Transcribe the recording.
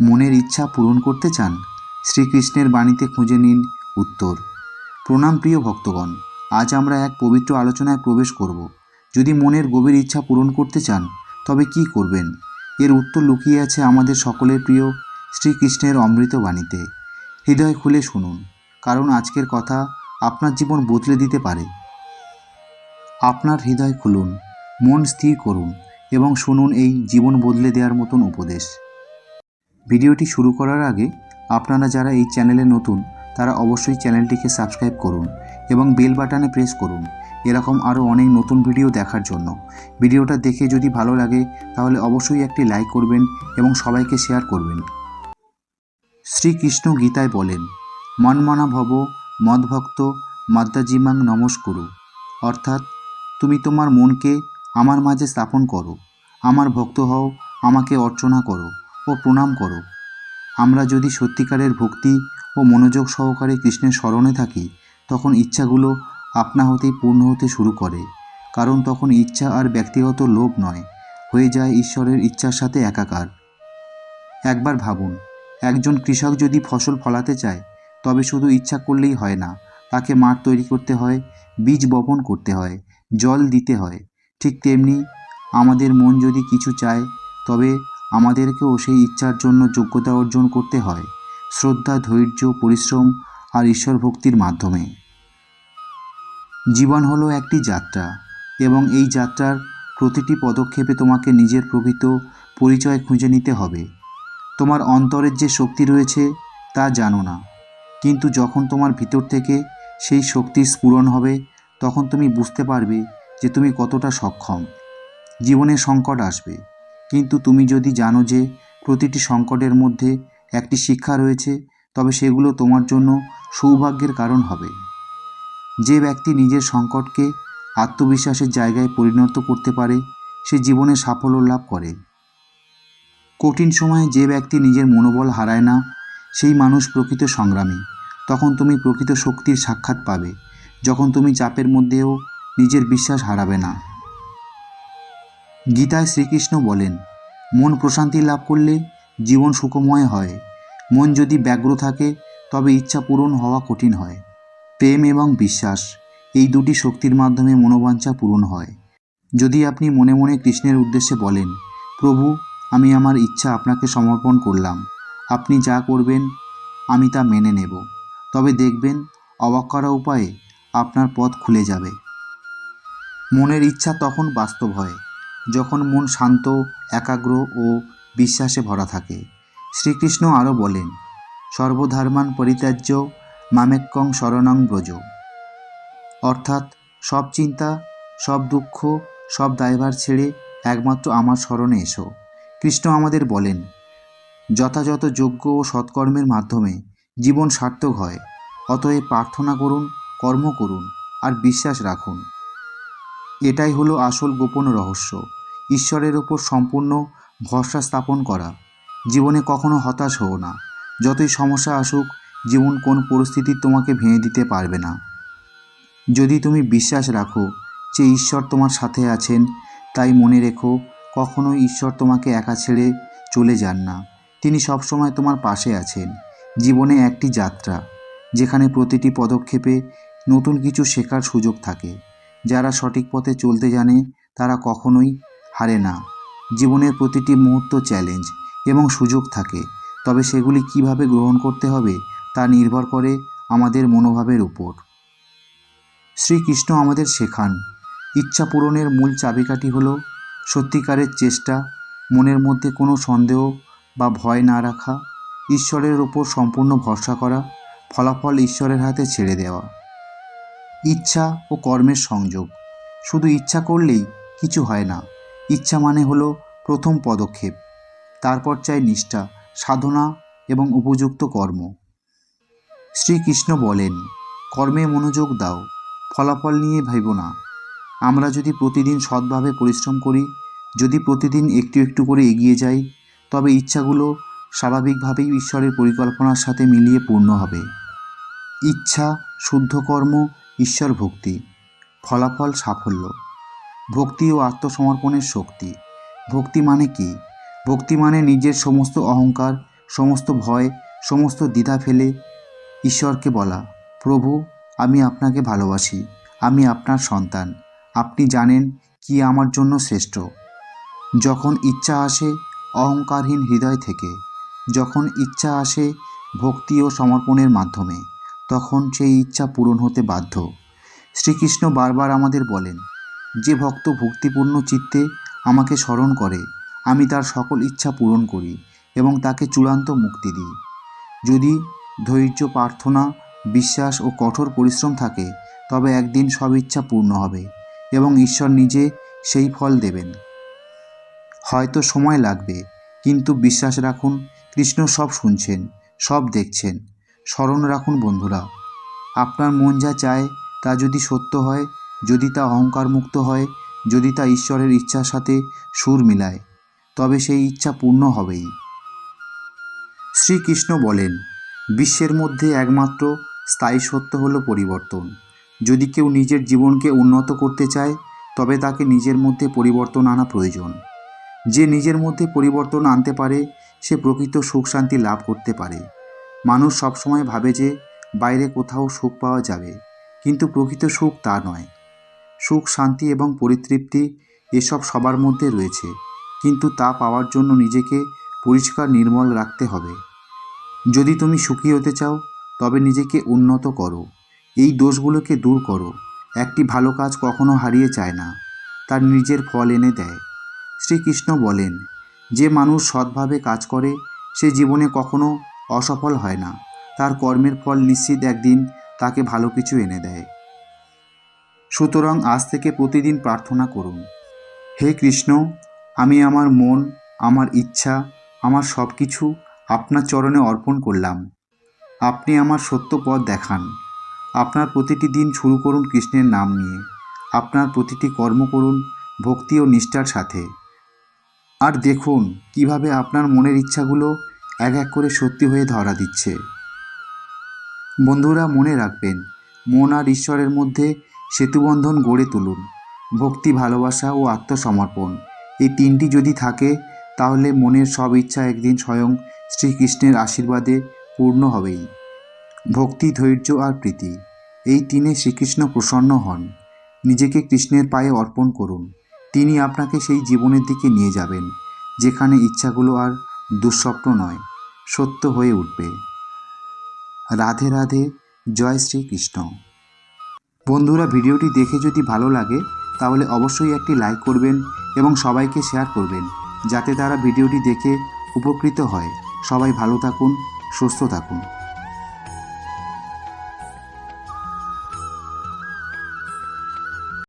মনের ইচ্ছা পূরণ করতে চান, শ্রীকৃষ্ণের বাণীতে খুঁজে নিন উত্তর। প্রণাম প্রিয় ভক্তগণ, আজ আমরা এক পবিত্র আলোচনায় প্রবেশ করব। যদি মনের গভীর ইচ্ছা পূরণ করতে চান, তবে কি করবেন? এর উত্তর লুকিয়ে আছে আমাদের সকলের প্রিয় শ্রীকৃষ্ণের অমৃত বাণীতে। হৃদয় খুলে শুনুন, কারণ আজকের কথা আপনার জীবন বদলে দিতে পারে। আপনার হৃদয় খুলুন, মন স্থির করুন এবং শুনুন এই জীবন বদলে দেওয়ার মতন উপদেশ। ভিডিওটি শুরু করার আগে আপনারা যারা এই চ্যানেলে নতুন, তারা অবশ্যই চ্যানেলটিকে সাবস্ক্রাইব করুন এবং বেল বাটনে প্রেস করুন। এরকম আরও অনেক নতুন ভিডিও দেখার জন্য। ভিডিওটা দেখে যদি ভালো লাগে, তাহলে অবশ্যই একটি লাইক করবেন এবং সবাইকে শেয়ার করবেন। শ্রীকৃষ্ণ গীতায় বলেন মনমনা ভব মদভক্ত মাদ্দাজিমাং নমস্কুরু। অর্থাৎ, তুমি তোমার মনকে আমার মাঝে স্থাপন করো, আমার ভক্ত হও, আমাকে অর্চনা করো। ও প্রণাম করো। আমরা যদি সত্যিকারের ভক্তি ও মনোযোগ সহকারে কৃষ্ণের স্মরণে থাকি, তখন ইচ্ছাগুলো আপনা হতেই পূর্ণ হতে শুরু করে, কারণ তখন ইচ্ছা আর ব্যক্তিগত লোভ নয়, হয়ে যায় ঈশ্বরের ইচ্ছার সাথে একাকার। একবার ভাবুন, একজন কৃষক যদি ফসল ফলাতে চায়, তবে শুধু ইচ্ছা করলেই হয় না, তাকে মাঠ তৈরি করতে হয়, বীজ বপন করতে হয়, জল দিতে হয়। ঠিক তেমনি আমাদের মন যদি কিছু চায়, তবে আমাদেরকেও সেই ইচ্ছার জন্য যোগ্যতা অর্জন করতে হয়। শ্রদ্ধা, ধৈর্য, পরিশ্রম আর ঈশ্বর ভক্তির মাধ্যমে। জীবন হলো একটি যাত্রা এবং এই যাত্রার প্রতিটি পদক্ষেপে তোমাকে নিজের প্রকৃত পরিচয় খুঁজে নিতে হবে। তোমার অন্তরের যে শক্তি রয়েছে তা জানো না, কিন্তু যখন তোমার ভিতর থেকে সেই শক্তি স্ফুরণ হবে, তখন তুমি বুঝতে পারবে যে তুমি কতটা সক্ষম। জীবনে সংকট আসবে। কিন্তু তুমি যদি জানো যে প্রতিটি সংকটের মধ্যে একটি শিক্ষা রয়েছে, তবে সেগুলো তোমার জন্য সৌভাগ্যের কারণ হবে। যে ব্যক্তি নিজের সংকটকে আত্মবিশ্বাসের জায়গায় পরিণত করতে পারে, সে জীবনে সাফল্য লাভ করে। কঠিন সময়ে যে ব্যক্তি নিজের মনোবল হারায় না, সেই মানুষ প্রকৃত সংগ্রামী। তখন তুমি প্রকৃত শক্তির সাক্ষাৎ পাবে, যখন তুমি চাপের মধ্যেও নিজের বিশ্বাস হারাবে না। গীতায় শ্রীকৃষ্ণ বলেন, মন প্রশান্তি লাভ করলে জীবন সুখময় হয়। মন যদি ব্যগ্র থাকে, তবে ইচ্ছা পূরণ হওয়া কঠিন হয়। প্রেম এবং বিশ্বাস, এই দুটি শক্তির মাধ্যমে মনোবাঞ্ছা পূরণ হয়। যদি আপনি মনে মনে কৃষ্ণের উদ্দেশ্যে বলেন, প্রভু, আমি আমার ইচ্ছা আপনাকে সমর্পণ করলাম। আপনি যা করবেন, আমি তা মেনে নেব। তবে দেখবেন অবাক করা উপায়ে আপনার পথ খুলে যাবে। মনের ইচ্ছা তখন বাস্তব হয়। যখন মন শান্ত, একাগ্র ও বিশ্বাসে ভরা থাকে। শ্রীকৃষ্ণ আরও বলেন সর্বধর্মান পরিত্যাজ্য মামেক্কং শরণং ব্রজ। অর্থাৎ সব চিন্তা, সব দুঃখ, সব দায়ভার ছেড়ে একমাত্র আমার স্মরণে এসো। কৃষ্ণ আমাদের বলেন, যথাযথ যোগ্য ও সৎকর্মের মাধ্যমে জীবন সার্থক হয়। অতএব প্রার্থনা করুন, কর্ম করুন আর বিশ্বাস রাখুন। এটাই হলো আসল গোপন রহস্য। ঈশ্বরের ওপর সম্পূর্ণ ভরসা স্থাপন করা। জীবনে কখনো হতাশ হও না। যতই সমস্যা আসুক, জীবন কোন পরিস্থিতি তোমাকে ভেঙে দিতে পারবে না। যদি তুমি বিশ্বাস রাখো যে ঈশ্বর তোমার সাথে আছেন, তাই মনে রেখো কখনো ঈশ্বর তোমাকে একা ছেড়ে চলে যান না। তিনি সবসময় তোমার পাশে আছেন। জীবনে একটি যাত্রা, যেখানে প্রতিটি পদক্ষেপে নতুন কিছু শেখার সুযোগ থাকে। যারা সঠিক পথে চলতে জানে, তারা কখনোই হারে না। জীবনের প্রতিটি মুহূর্ত চ্যালেঞ্জ এবং সুযোগ থাকে। তবে সেগুলি কীভাবে গ্রহণ করতে হবে তা নির্ভর করে আমাদের মনোভাবের উপর। শ্রীকৃষ্ণ আমাদের শেখান, ইচ্ছা পূরণের মূল চাবিকাঠি হল সত্যিকারের চেষ্টা, মনের মধ্যে কোনো সন্দেহ বা ভয় না রাখা, ঈশ্বরের ওপর সম্পূর্ণ ভরসা করা, ফলাফল ঈশ্বরের হাতে ছেড়ে দেওয়া। ইচ্ছা ও কর্মের সংযোগ। শুধু ইচ্ছা করলেই কিছু হয় না। ইচ্ছা মানে হলো প্রথম পদক্ষেপ, তারপর চাই নিষ্ঠা, সাধনা এবং উপযুক্ত কর্ম। শ্রীকৃষ্ণ বলেন, কর্মে মনোযোগ দাও, ফলাফল নিয়ে ভাইব না। আমরা যদি প্রতিদিন সৎভাবে পরিশ্রম করি, যদি প্রতিদিন একটু একটু করে এগিয়ে যাই, তবে ইচ্ছাগুলো স্বাভাবিকভাবেই ঈশ্বরের পরিকল্পনার সাথে মিলিয়ে পূর্ণ হবে। ইচ্ছা, শুদ্ধ কর্ম ঈশ্বর ভক্তি ফলাফল সাফল্য। ভক্তি ও আত্মসমর্পণের শক্তি। ভক্তি মানে কি? ভক্তি মানে নিজের সমস্ত অহংকার, সমস্ত ভয়, সমস্ত দ্বিধা ফেলে ঈশ্বরকে বলা, প্রভু, আমি আপনাকে ভালোবাসি, আমি আপনার সন্তান, আপনি জানেন কি আমার জন্য শ্রেষ্ঠ। যখন ইচ্ছা আসে অহংকারহীন হৃদয় থেকে, যখন ইচ্ছা আসে ভক্তি ও সমর্পণের মাধ্যমে, তখন সেই ইচ্ছা পূরণ হতে বাধ্য। শ্রীকৃষ্ণ বারবার আমাদের বলেন যে ভক্ত ভক্তিপূর্ণ চিত্তে আমাকে স্মরণ করে, আমি তার সকল ইচ্ছা পূরণ করি এবং তাকে চূড়ান্ত মুক্তি দিই। যদি ধৈর্য, প্রার্থনা, বিশ্বাস ও কঠোর পরিশ্রম থাকে, তবে একদিন সব ইচ্ছা পূর্ণ হবে এবং ঈশ্বর নিজে সেই ফল দেবেন। হয়তো সময় লাগবে, কিন্তু বিশ্বাস রাখুন, কৃষ্ণ সব শুনছেন, সব দেখছেন। স্মরণ রাখুন বন্ধুরা, আপনার মন যা চায় তা যদি সত্য হয় যদি তা অহংকার মুক্ত হয়, যদি তা ঈশ্বরের ইচ্ছার সাথে সুর মিলায়, তবে সেই ইচ্ছা পূর্ণ হবেই। শ্রীকৃষ্ণ বলেন, বিশ্বের মধ্যে একমাত্র স্থায়ী সত্য হলো পরিবর্তন। যদি কেউ নিজের জীবনকে উন্নত করতে চায়, তবে তাকে নিজের মধ্যে পরিবর্তন আনা প্রয়োজন। যে নিজের মধ্যে পরিবর্তন আনতে পারে, সে প্রকৃত সুখ শান্তি লাভ করতে পারে। মানুষ সবসময় ভাবে যে, বাইরে কোথাও সুখ পাওয়া যাবে, কিন্তু প্রকৃত সুখ তা নয়। সুখ, শান্তি এবং পরিতৃপ্তি এসব সবার মধ্যে রয়েছে। কিন্তু তা পাওয়ার জন্য নিজেকে পরিষ্কার নির্মল রাখতে হবে। যদি তুমি সুখী হতে চাও, তবে নিজেকে উন্নত করো। এই দোষগুলোকে দূর করো। একটি ভালো কাজ কখনো হারিয়ে চায় না। তার নিজের ফল এনে দেয়। শ্রীকৃষ্ণ বলেন, যে মানুষ সৎভাবে কাজ করে, সে জীবনে কখনো অসফল হয় না। তার কর্মের ফল নিশ্চিত একদিন তাকে ভালো কিছু এনে দেয়। সুতরাং আজ থেকে প্রতিদিন প্রার্থনা করুন। হে কৃষ্ণ, আমি আমার মন, আমার ইচ্ছা, আমার সব কিছু আপনার চরণে অর্পণ করলাম। আপনি আমার সত্য পথ দেখান। আপনার প্রতিটি দিন শুরু করুন কৃষ্ণের নাম নিয়ে। আপনার প্রতিটি কর্ম করুন ভক্তি ও নিষ্ঠার সাথে। আর দেখুন কীভাবে আপনার মনের ইচ্ছাগুলো এক এক করে সত্যি হয়ে ধরা দিচ্ছে। বন্ধুরা মনে রাখবেন, মন আর ঈশ্বরের মধ্যে সেতুবন্ধন গড়ে তুলুন। ভক্তি, ভালোবাসা ও আত্মসমর্পণ। এই তিনটি যদি থাকে, তাহলে মনের সব ইচ্ছা একদিন স্বয়ং শ্রীকৃষ্ণের আশীর্বাদে পূর্ণ হবেই। ভক্তি, ধৈর্য আর প্রীতি, এই তিনে শ্রীকৃষ্ণ প্রসন্ন হন। নিজেকে কৃষ্ণের পায়ে অর্পণ করুন। তিনি আপনাকে সেই জীবনের দিকে নিয়ে যাবেন, যেখানে ইচ্ছাগুলো আর দুঃস্বপ্ন নয়, সত্য হয়ে উঠবে। রাধে রাধে, জয় শ্রীকৃষ্ণ। বন্ধুরা ভিডিওটি দেখে যদি ভালো লাগে, তাহলে অবশ্যই একটি লাইক করবেন এবং সবাইকে শেয়ার করবেন, যাতে তারা ভিডিওটি দেখে উপকৃত হয়। সবাই ভালো থাকুন, সুস্থ থাকুন।